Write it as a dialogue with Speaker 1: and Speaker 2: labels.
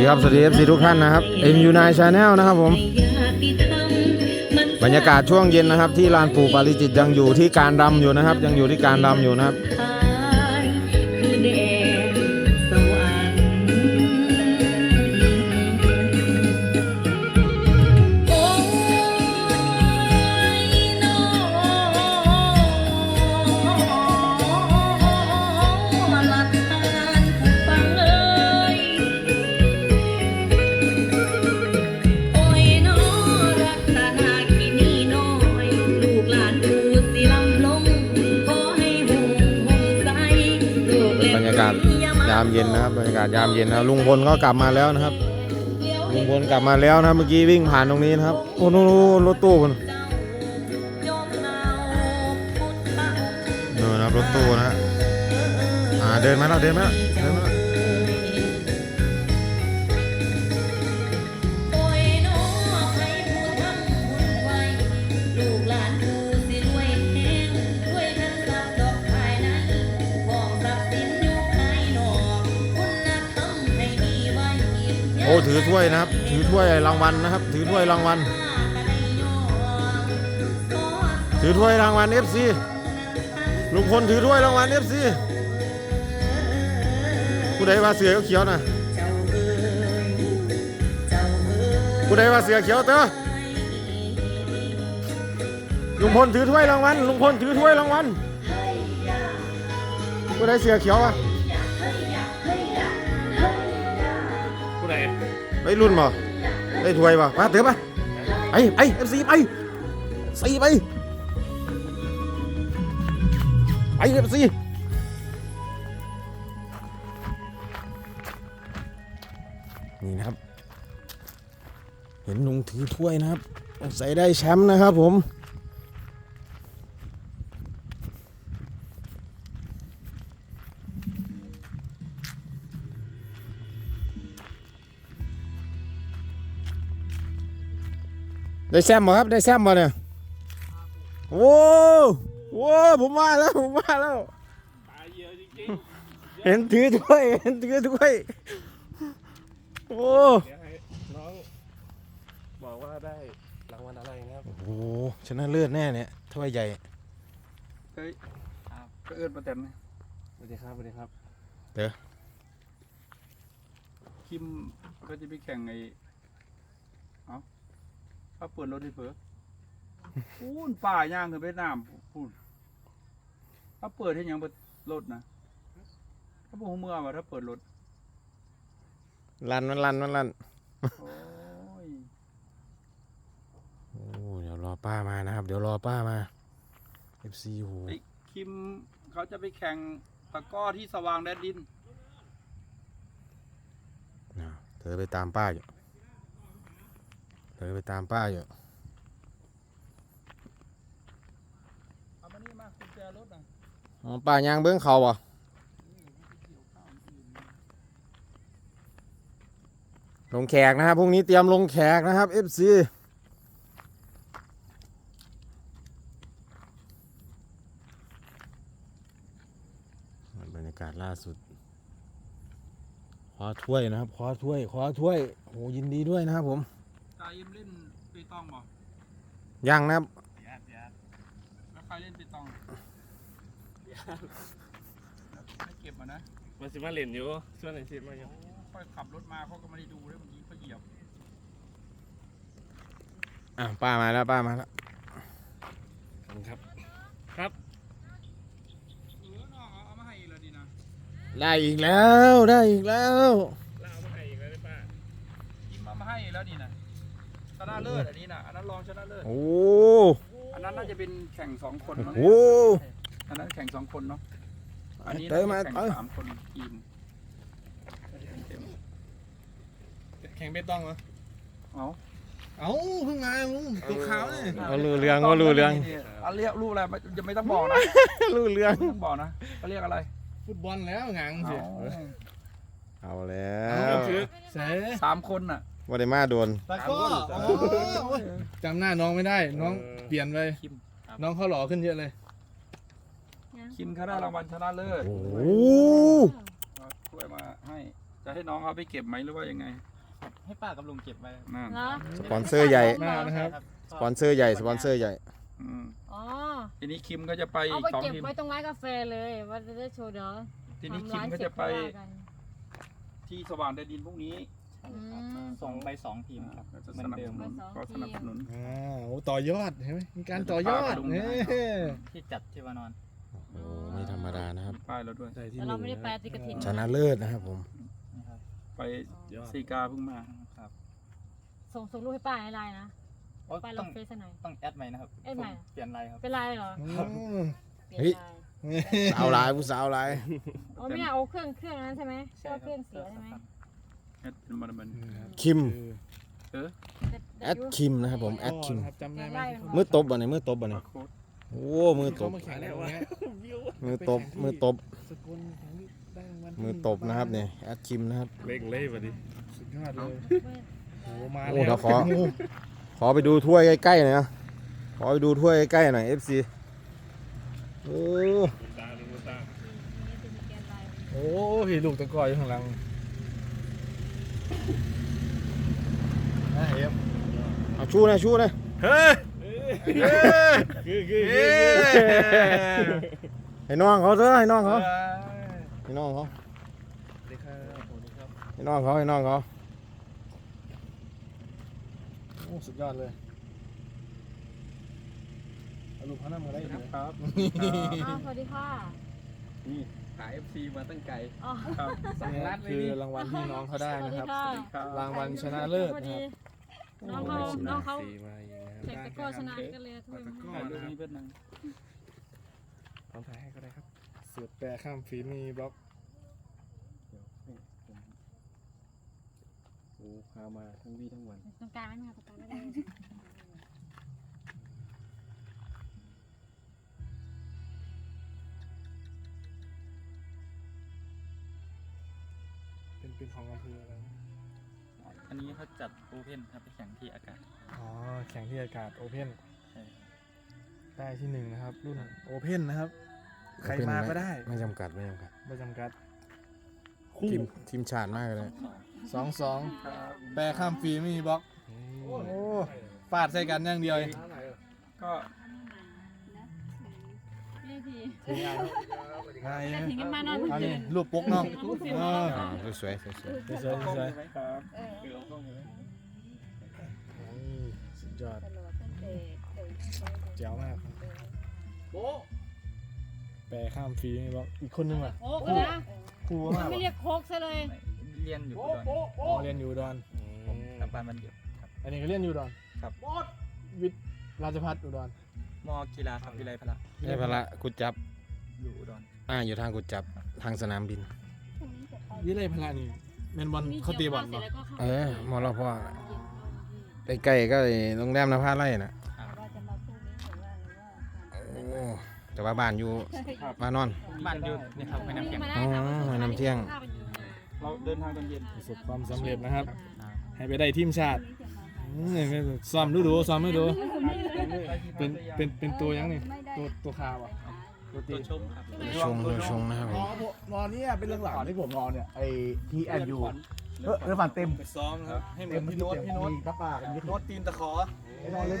Speaker 1: ดีครับ สวัสดี FC ทุกท่านนะครับเอ็มยูไนชาแนลนะครับผม บรรยากาศช่วงเย็นนะครับ ที่ลานปู่ปาริจิตยังอยู่ที่การรำอยู่นะครับ ยังอยู่ที่การรำอยู่นะครับามเย็นนะครับบรรยากาศยามเย็นนะลุงพลก็กลับมาแล้วนะครับลุงพลกลับมาแล้วนะเมื่อกี้วิ่งผ่านตรงนี้นะครับโอ้โหรถตู้คนนู่นนะครับรถตู้นะฮะอ่าเดินมาแล้วเดินมาแล้วเดินมาแล้ว ถือถ้วยนะครับ ถือถ้วยรางวัลนะครับ ถือถ้วยรางวัล ถือถ้วยรางวัล FC ลุงพลถือถ้วยรางวัล FC ผู้ใดว่าเสือเขียวนะ
Speaker 2: เจ้าเอ๋ยเจ้าเอ๋ย
Speaker 1: ผู้ใดว่าเสือเขียวเตอลุงพลถือถ้วยรางวัล ลุงพลถือถ้วยรางวัลผู้ใดเสือเขียวอะ
Speaker 3: ผู้ใด
Speaker 1: ไปรุ่นบ่ได้ถ้วยบ่มาเถอะไปไปไป FC ไปสี่ไปไป FC นี่นะครับ เห็นลุงถือถ้วยนะครับใส่ได้แชมป์นะครับผม ได้แซมบ่ครับ ได้แซมบ่เนี่ยโอ้โหผมมาแล้ว ผมมาแล้ว
Speaker 3: ตายเยอะจริง
Speaker 1: เห็นถือถ้วย เห็นถือถ้วย โอ้
Speaker 3: ๆเดี๋ยวให้น้องบอกว่าได้รางวัลอะไรนะครับ
Speaker 1: โหชนะเลิศแน่เนี่ยถ้วยใหญ่
Speaker 4: เฮ้ยก็เอิ้นประเต็มไหม
Speaker 3: สวัสดีครับ สวัสดีครับ
Speaker 4: คิมก็จะไปแข่งไอ้เอ้า ถ้าเปิดรถให้เผลอพูนป่าย่างขึ้นไปน้ำพูนถ้าเปิดให้หยังเปิดรถนะถ้าบอกเมื่อว่าถ้าเปิดรถ
Speaker 1: ลันมันลันมันลัน
Speaker 4: โอ้ย
Speaker 1: โอ้เดี๋ยวรอป้ามานะครับ เดี๋ยวรอป้ามา FC โห
Speaker 4: ไอ้คิมเขาจะไปแข่งตะกร้อที่สว่างแดนดิน
Speaker 1: น่ะเธอไปตามป้าอยู่ เธอไปตามป้าอยู่
Speaker 4: เอามานี่มากุญแจรถนะ
Speaker 1: อ๋อป้ายางเบื้องเขาบ่ลงแขกนะครับพรุ่งนี้เตรียมลงแขกนะครับ FC บรรยากาศล่าสุดคว้าถ้วยนะครับคว้าถ้วยคว้าถ้วยโหยินดีด้วยนะครับผม
Speaker 4: ตายิมเล่นเปตองบ่
Speaker 1: ยังนะครับ
Speaker 3: ญาติญาติ
Speaker 4: แล้วใครเล่นเปตองให้เก็บมานะ
Speaker 3: มาสิมาเล่นอยู่ส่วนไหนสิมาอยู่
Speaker 4: ค่อยขับรถมาเขาก็ไม่ได้ดูด้วยเมื่อกี้เขาเหยียบ
Speaker 1: อะป้ามาแล้วป้ามาแล้ว
Speaker 3: ขอบคุณครับ ครับ
Speaker 4: เออน้องเอาเอามาให้เลยดีนะ
Speaker 1: ได้อีกแล้วได้อีกแล้ว
Speaker 3: แล้วเอามาให้อีกแล้วได้ป้า
Speaker 4: ยิมมามาให้แล้วนี่นะ ชนะเลิศอันนี้นะอันนั้นรองชนะเลิศ
Speaker 1: โอ้
Speaker 4: อันนั้นน่าจะเป็นแข่งสองคนมั้ง
Speaker 1: โห
Speaker 4: อันนั้นแข่งสองคนเนาะ อันนี้
Speaker 1: เติมมา
Speaker 4: แข่ง
Speaker 1: เติม
Speaker 4: สามคนทีมเต็ม
Speaker 3: แข่งเบตองเหรอ
Speaker 4: เอา
Speaker 1: เอ้าเพิ่งมาลุงตัวขาวเลย
Speaker 3: เอา
Speaker 1: เขารู้เรื่องเขารู้เรื่อง
Speaker 4: เอาเรียกรูปอะไรไม่ยังไม่ต้องบอกนะ
Speaker 1: รู้เรื่อง
Speaker 4: ไม่ต้องบอกนะเขาเรียกอะไร
Speaker 3: ฟุตบอลแล้วงางสิ
Speaker 4: เอา
Speaker 1: เอาแล้
Speaker 3: เอา
Speaker 1: ว
Speaker 3: ถือ
Speaker 5: เส
Speaker 4: สามคนน่ะ
Speaker 1: ว่าได้มาโดน
Speaker 5: ตะกร้อ
Speaker 3: สาม
Speaker 5: โอ้
Speaker 3: คน
Speaker 5: โหจำหน้าน้องไม่ได้ น้อง
Speaker 3: เออ
Speaker 5: เปลี่ยนไป
Speaker 4: คิม
Speaker 5: น้องเขาหล่อขึ้นเยอะเลย
Speaker 4: คิมเขาได้รางวัลชนะเลิศ
Speaker 1: โอ้โห
Speaker 4: เอาถ้วยมาให้ จะให้น้องเอาไปเก็บไหมหรือว่ายังไง
Speaker 6: ให้ป้ากับลุงเก็บไว้
Speaker 4: นั่น
Speaker 2: เหรอ
Speaker 1: สปอนเซอร์ใหญ่
Speaker 5: มากนะครับ
Speaker 1: สปอนเซอร์ใหญ่ สปอนเซอร์ใหญ่
Speaker 4: อืม
Speaker 2: อ๋อ
Speaker 4: ทีนี้คิมก็จะไป
Speaker 2: เอา
Speaker 4: อีก
Speaker 2: ไป
Speaker 4: สอง
Speaker 2: เก็บ
Speaker 4: ทีม
Speaker 2: ไว้ตรงร้านกาแฟเลยว่าจะได้โชว์เดี๋ยว
Speaker 4: ทีนี้
Speaker 2: ทำ
Speaker 4: คิม
Speaker 2: ร้าน
Speaker 4: ก็
Speaker 2: เสร็
Speaker 4: จะ
Speaker 2: จ
Speaker 4: ไป
Speaker 2: ค่อยว่ากัน
Speaker 4: ที่สว่างแดนดินพรุ่งนี้
Speaker 2: อืม
Speaker 6: สองไปสองทีมครับ
Speaker 4: ก็จะ
Speaker 6: เหมื
Speaker 4: ส
Speaker 6: อน
Speaker 4: นับ
Speaker 6: เดิ
Speaker 4: ส
Speaker 6: ม
Speaker 4: นุน
Speaker 2: ไปสอง
Speaker 4: ก็สนับสนุน
Speaker 5: อ่าโอ้ต่อยอดเห็นไหมมีการต่อยอด
Speaker 4: ลุง
Speaker 5: เนี่ย
Speaker 6: ที่จัดที่วานอน
Speaker 1: โอ้ไม่ธรรมดานะครับ
Speaker 4: ป้ายเราด้วย
Speaker 5: ได้ที่
Speaker 2: แต่
Speaker 5: ห
Speaker 2: เรา
Speaker 5: นึ่ง
Speaker 2: ไม่ได้ไป
Speaker 5: นะ
Speaker 2: ติกระถิ่น
Speaker 1: ชนะเลิศนะครับผม
Speaker 6: นะครับ
Speaker 4: ไปซีกาเพิ่งมา
Speaker 6: ครับ
Speaker 2: ส่งส่งรูปให้ป้าให้ไลน์นะ
Speaker 6: โอ้ย
Speaker 2: ป้าล
Speaker 6: ต้องง
Speaker 2: เฟซหน่อย
Speaker 6: ต้องแอดใหม่นะครับ
Speaker 2: แอดใหม่
Speaker 6: ผมเปลี่ยนไลน์ครับ
Speaker 2: เป็นไลน์เหรอ
Speaker 5: อืม
Speaker 2: เปลี่ย
Speaker 1: เฮ้ย
Speaker 2: นไลน์
Speaker 1: สาวหลายผู้สาวหลาย
Speaker 2: อ๋อไม่เอาเครื่องเครื่องนั้นใช่ไหมเพราะว่าเครื่องเสียใช่ไหม
Speaker 4: แอดเป็นมันมัน
Speaker 1: คิม
Speaker 4: เออ
Speaker 2: แต่
Speaker 1: แอ
Speaker 2: แต่
Speaker 1: ด
Speaker 2: ยู
Speaker 1: คิมนะครับผมแอดคิม
Speaker 5: ครับจำได้ไหมที่เขา
Speaker 1: มือตบบ่เนี่ยมือตบบ่เนี่ย
Speaker 4: โค้ด
Speaker 1: โอ้มือต
Speaker 5: เขา
Speaker 1: บ
Speaker 5: มาแข่งแล้วเนี้ย
Speaker 1: มือตบมือตบ
Speaker 5: สกุลแข่งที่ได้รางวัลที่
Speaker 1: มือตบนะครับเนี่ยแอดคิมนะครับ
Speaker 3: เล่งเล่มาดิ
Speaker 5: สุดยอดเลยโอ้มา
Speaker 1: โอ้
Speaker 5: แล้ว
Speaker 1: เดี๋ยวขอขอไปดูถ้วยใกล้ๆหน่อยนะขอไปดูถ้วยใกล้ๆหน่อย FC โอ้
Speaker 3: ตาลุงตา
Speaker 5: โอ้พี่ลูกตะกร้ออยู่ข้างหลังนะ เอ็ม
Speaker 1: เอาชูหน่อยชูหน่อย
Speaker 3: เฮ้ยคือคือคือ
Speaker 1: ให้น้องเขาเถอะให้น้องเขาให้น้องเขา
Speaker 5: สวัสดีครับสวัสดีครับ
Speaker 1: ให้น้องเขาให้น้องเขา
Speaker 5: โอ้สุดยอดเลยเอาลูกพาน้ามือได้ไหม
Speaker 4: ครับ
Speaker 2: อ้าวสวัสดีค่ะ
Speaker 3: นี่ ขาย FC มาตั้งไกล
Speaker 2: อ๋อ
Speaker 4: ครับ
Speaker 5: นี่คือรางวัลที่น้องเขาได้
Speaker 2: สวัส
Speaker 5: นะ
Speaker 2: ดี
Speaker 5: ครับ
Speaker 2: ค่ะ
Speaker 4: ครับ
Speaker 5: รางวัลชนะเลิศ
Speaker 2: พอ
Speaker 5: นะ
Speaker 2: ดี
Speaker 5: ครับ
Speaker 2: น้องเขาน้องเขา
Speaker 3: สีมาอีกนะครับ
Speaker 2: แข่งตะกร้อชนะกันเลยถ้วยมา
Speaker 4: ถ่ายรูปนี้เพื่อนหนึง
Speaker 5: ลองถ่ายให้ก็ได้ครับสืบแปรข้ามฝีมีบล็อก
Speaker 3: โอ้พามาทั้งวี่ทั้งวัน
Speaker 2: ตรงกลางไหมคะตรงกลางไม่ได้
Speaker 5: เป็นเป็นของอำเภออะไรนะ
Speaker 6: อันนี้เขาจัดโอเพนครับไปแข่งที่อากาศ
Speaker 5: อ๋อแข่งที่อากาศโอเพน
Speaker 6: ใช่ครับ
Speaker 5: ได้ที่หนึ่งนะครับ รุ่นโอเพนนะครับ ใครมาก็ได้
Speaker 1: ไม่จำกัดไม่จำกัด
Speaker 5: ไม่จำกัดคู่
Speaker 1: ทีมทีมชาติมากเลย
Speaker 5: สองสอง
Speaker 4: ครับ
Speaker 5: แปรข้ามฝีไม่มีบล็อก โอ้ฟาดใส่กันอย่างเดียวเอง
Speaker 4: ก็
Speaker 2: นี่ทีแต่ถึงกันมานอน
Speaker 5: เอา
Speaker 2: เดิ
Speaker 5: นี่
Speaker 2: น
Speaker 5: รูปปุ๊กเนาะเออ
Speaker 1: อ่าสวยๆสวย
Speaker 5: สวยสวย
Speaker 4: กล้อง
Speaker 5: ๆ
Speaker 4: เลยไหมครับ
Speaker 5: สุดยอดแจ๋วมากครับแปรข้ามฝีไม่บอกอีกคนนึงล่ะ
Speaker 2: โคกนะ
Speaker 5: ครู
Speaker 2: มั
Speaker 5: มาก
Speaker 2: ไม่เรียกโคกซะเลย
Speaker 6: เรียนอยู่อุดร
Speaker 5: อ๋อเรียนอยู่อุดอน
Speaker 6: ผมกลับบ้านวันหยุดครับ
Speaker 5: อันนี้ก็เรียนอยู่อุดอน
Speaker 6: ครับ
Speaker 5: วิทย์ราชพัฒอุดร
Speaker 6: มกีฬาครับวิไลพละ
Speaker 1: ๆได้พละกุดจับ
Speaker 6: อยู่อุดร
Speaker 1: อ่า อยู่ทางกุดจับ ทางสนามบิน
Speaker 5: วิเลยพละนี่แมนบอลเขาตีบอล
Speaker 2: เสร็
Speaker 5: บ่
Speaker 2: จแล้วก็เข้า
Speaker 1: เออมอลพ่อใกล้ๆก็ไอ้โรงแรมนภาไร่น่ะโอ้แต่ว่าบ้านอยู่บ้านนอน
Speaker 6: บ้านอยู่นี่ครับไม่น้ำแข็ง
Speaker 1: อ๋อให้น้ำเที่ยง
Speaker 4: เราเดินทางตอนเย็น
Speaker 5: ประสบความสำเร็จนะครับ ให้ไปได้ทีมชาติอืมนี่ ซ้อมดูดูซ้อมให้ดูเป็นเป็นเป็นตัวยังนี่ตัวตัวคาวอะตัวตี
Speaker 6: ตัวชมครับ
Speaker 1: ชงเลยชงนะครับผม
Speaker 7: นอนเนี่ยเป็นเรื่องหลังที่ผมนอนเนี่ยไอ้ทีแอนยูเออเออฝันเต็ม
Speaker 5: ไปซ้อมนะครับให้เหมือนพี่โน้ตพี่โน้ต
Speaker 7: มีกระปากมี
Speaker 5: โน้ตตีนตะขอ
Speaker 7: ไอ้นอนเล่น